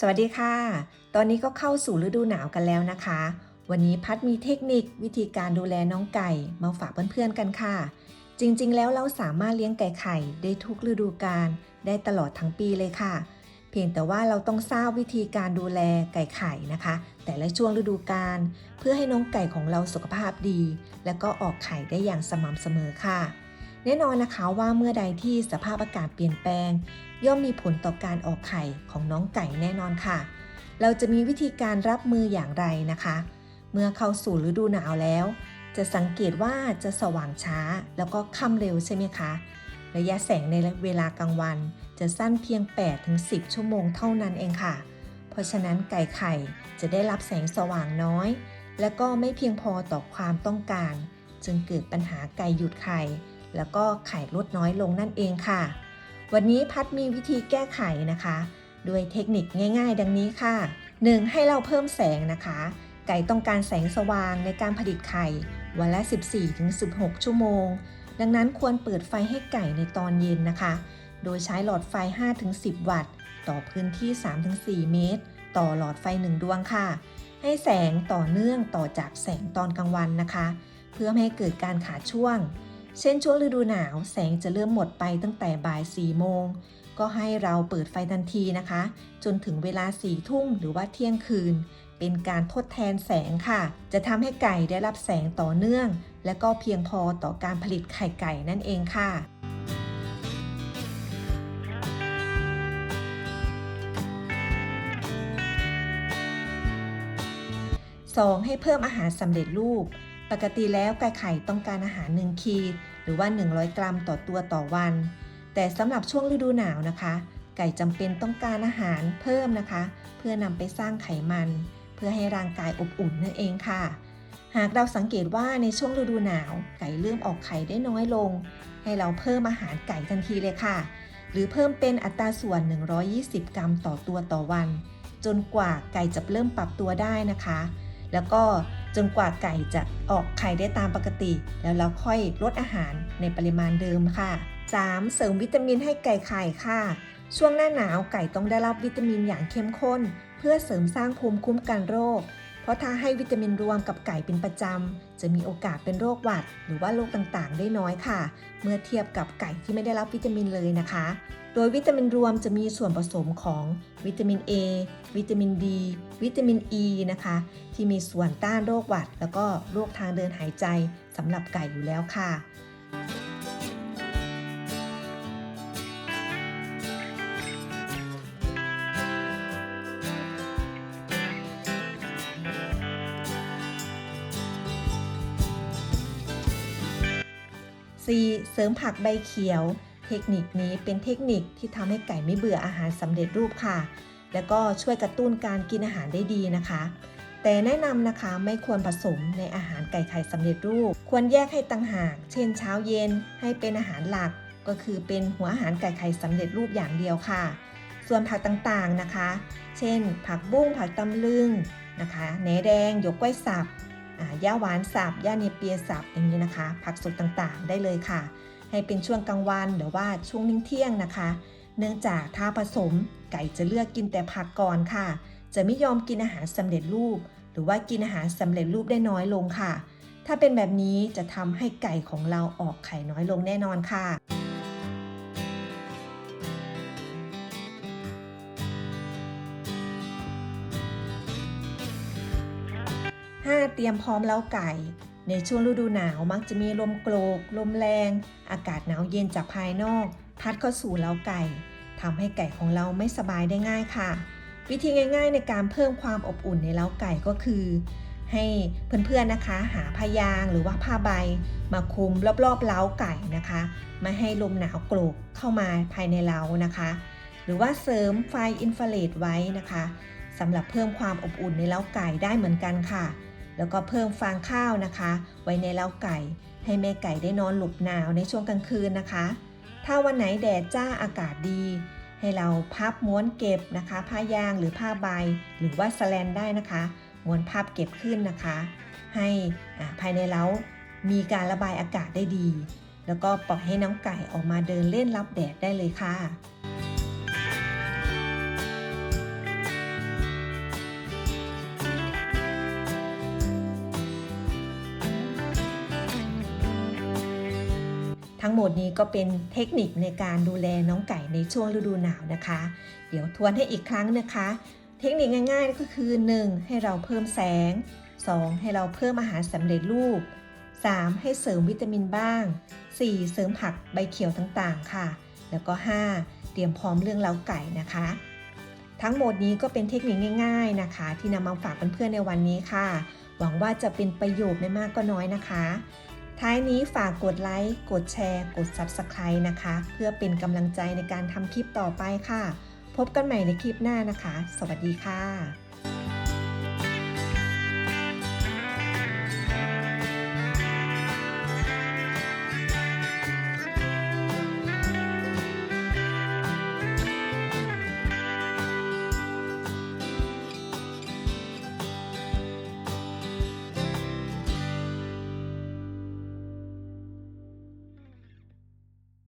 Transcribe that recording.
สวัสดีค่ะ ตอนนี้ก็เข้าสู่ฤดูหนาวกันแล้วนะคะ วันนี้พัดมีเทคนิควิธีการดูแลน้องไก่มาฝากเพื่อนๆกันค่ะ จริงๆ แล้วเราสามารถเลี้ยงไก่ไข่ได้ทุกฤดูกาลได้ตลอดทั้งปีเลยค่ะ เพียงแต่ว่าเราต้องทราบวิธีการดูแลไก่ไข่นะคะ แต่ละช่วงฤดูกาลเพื่อให้น้องไก่ของเราสุขภาพดี และก็ออกไข่ได้อย่างสม่ำเสมอค่ะ แน่นอนนะคะว่าเมื่อใดที่สภาพอากาศเปลี่ยนแปลง ย่อมมีผลต่อการออกไข่ของน้องไก่แน่นอนค่ะ เราจะมีวิธีการรับมืออย่างไรนะคะ เมื่อเข้าสู่ฤดูหนาวแล้ว จะสังเกตว่าจะสว่างช้าแล้วก็ค่ำเร็วใช่ไหมคะ ระยะแสงในเวลากลางวัน จะสั้นเพียง 8-10 ชั่วโมงเท่านั้นเองค่ะ เพราะฉะนั้นไก่ไข่จะได้รับแสงสว่างน้อย และก็ไม่เพียงพอต่อความต้องการ จึงเกิดปัญหาไก่หยุดไข่ แล้วก็ไข่ลดน้อยลงนั่นเองค่ะ วันนี้พัดมีวิธีแก้ไขนะคะ ด้วยเทคนิคง่าย ๆ ดังนี้ค่ะ 1. ให้เราเพิ่มแสงนะคะ ไก่ต้องการแสงสว่างในการผลิตไข่ วันละ 14-16 ชั่วโมง ดังนั้นควรเปิดไฟให้ไก่ในตอนเย็นนะคะ โดยใช้หลอดไฟ 5-10 วัตต์ ต่อพื้นที่ 3-4 เมตร ต่อหลอดไฟ 1 ดวงค่ะ ให้แสงต่อเนื่องต่อจากแสงตอนกลางวันนะคะ เพื่อไม่ให้เกิดการขาดช่วง เช่นช่วงฤดูหนาวแสงจะเริ่มหมดไปตั้งแต่บ่าย4โมง ก็ให้เราเปิดไฟทันทีนะคะ จนถึงเวลา4ทุ่มหรือว่าเที่ยงคืน เป็นการทดแทนแสงค่ะ จะทำให้ไก่ได้รับแสงต่อเนื่อง และก็เพียงพอต่อการผลิตไข่ไก่นั่นเองค่ะ 2. ให้เพิ่มอาหารสำเร็จรูป ปกติแล้วไก่ไข่ต้องการอาหาร1ขีดหรือว่า 100 กรัมต่อตัวต่อวัน แต่สำหรับช่วงฤดูหนาวนะคะ ไก่จำเป็นต้องการอาหารเพิ่มนะคะ เพื่อนำไปสร้างไขมัน เพื่อให้ร่างกายอบอุ่นนั่นเองค่ะ หากเราสังเกตว่าในช่วงฤดูหนาว ไก่เริ่มออกไข่ได้น้อยลง ให้เราเพิ่มอาหารไก่ทันทีเลยค่ะ หรือเพิ่มเป็นอัตราส่วน 120 กรัมต่อตัวต่อวัน จนกว่าไก่จะเริ่มปรับตัวได้นะคะ แล้วก็ จนกว่าไก่จะออกไข่ได้ตามปกติ แล้วเราค่อยลดอาหารในปริมาณเดิมค่ะ 3. เสริมวิตามินให้ไก่ไข่ค่ะ ช่วงหน้าหนาวไก่ต้องได้รับวิตามินอย่างเข้มข้น เพื่อเสริมสร้างภูมิคุ้มกันโรค เพราะถ้าให้วิตามินรวมกับไก่เป็นประจำ จะมีโอกาสเป็นโรคหวัด หรือว่าโรคต่างๆ ได้น้อยค่ะ เมื่อเทียบกับไก่ที่ไม่ได้รับวิตามินเลยนะคะ โดยวิตามินรวมจะมีส่วนผสมของวิตามิน A วิตามิน D วิตามิน E นะคะ ที่มีส่วนต้านโรคหวัด แล้วก็โรคทางเดินหายใจสำหรับไก่อยู่แล้วค่ะ 4. เสริมผักใบเขียว เทคนิคนี้เป็นเทคนิคที่ทำให้ไก่ไม่เบื่ออาหารสำเร็จรูปค่ะ แล้วก็ช่วยกระตุ้นการกินอาหารได้ดีนะคะ แต่แนะนำนะคะไม่ควรผสมในอาหารไก่ไข่สำเร็จรูป ควรแยกให้ต่างหาก เช่นเช้าเย็นให้เป็นอาหารหลัก ก็คือเป็นหัวอาหารไก่ไข่สำเร็จรูปอย่างเดียวค่ะ ส่วนผักต่างๆนะคะ เช่น ผักบุ้งผักตำลึงนะคะแหนแดงหยกกล้วยสับอ่าย่าหวานสับย่าเนเปียสับอย่างนี้นะคะ ผักสดต่างๆ ได้เลยค่ะ ให้เป็นช่วงกลางวันหรือว่าช่วงเที่ยงนะคะ เนื่องจากถ้าผสมไก่จะเลือกกินแต่ผักก่อนค่ะ จะไม่ยอมกินอาหารสำเร็จรูป หรือว่ากินอาหารสำเร็จรูปได้น้อยลงค่ะ ถ้าเป็นแบบนี้จะทำให้ไก่ของเราออกไข่น้อยลงแน่นอนค่ะ 5. เตรียมพร้อมเล้าไก่ ในช่วงฤดูหนาวมักจะมีลมโกรก ลมแรง อากาศหนาวเย็นจากภายนอก พัดเข้าสู่เล้าไก่ทำให้ไก่ของเราไม่สบายได้ง่ายค่ะ วิธีง่าย ๆ ในการเพิ่มความอบอุ่นในเล้าไก่ก็คือ ให้เพื่อนๆนะคะหาผ้ายางหรือว่าผ้าใบ มาคลุมรอบๆเล้าไก่นะคะไม่ให้ลมหนาวโกรกเข้ามาภายในเล้านะคะ หรือว่าเสริมไฟอินฟราเรดไว้นะคะสำหรับเพิ่มความอบอุ่นในเล้าไก่ได้เหมือนกันค่ะ แล้วก็เพิ่มฟางข้าวนะคะ ไว้ในเล้าไก่ ให้แม่ไก่ได้นอนหลบหนาวในช่วงกลางคืนนะคะ ถ้าวันไหนแดดจ้าอากาศดี ให้เราพับม้วนเก็บนะคะ ผ้ายางหรือผ้าใบ หรือว่าสแลนได้นะคะ ม้วนพับเก็บขึ้นนะคะ ให้ภายในเล้ามีการระบายอากาศได้ดี แล้วก็ปล่อยให้น้องไก่ออกมาเดินเล่นรับแดดได้เลยค่ะ ทั้งหมดนี้ก็เป็นเทคนิคในการดูแลน้องไก่ในช่วงฤดูหนาวนะคะ เดี๋ยวทวนให้อีกครั้งนะคะ เทคนิคง่ายๆก็คือ 1. ให้เราเพิ่มแสง 2. ให้เราเพิ่มอาหารสำเร็จรูป 3. ให้เสริมวิตามินบ้าง 4. เสริมผักใบเขียวต่างๆ ค่ะ แล้วก็ 5. เตรียมพร้อมเรื่องเล้าไก่นะคะ ทั้งหมดนี้ก็เป็นเทคนิคง่าย ๆนะคะ ที่นำมาฝากเพื่อนๆในวันนี้ค่ะ หวังว่าจะเป็นประโยชน์ไม่มากก็น้อยนะคะ ท้ายนี้ฝากกดไลค์ กดแชร์ กด Subscribe นะคะ เพื่อเป็นกำลังใจในการทำคลิปต่อไปค่ะ พบกันใหม่ในคลิปหน้านะคะ สวัสดีค่ะ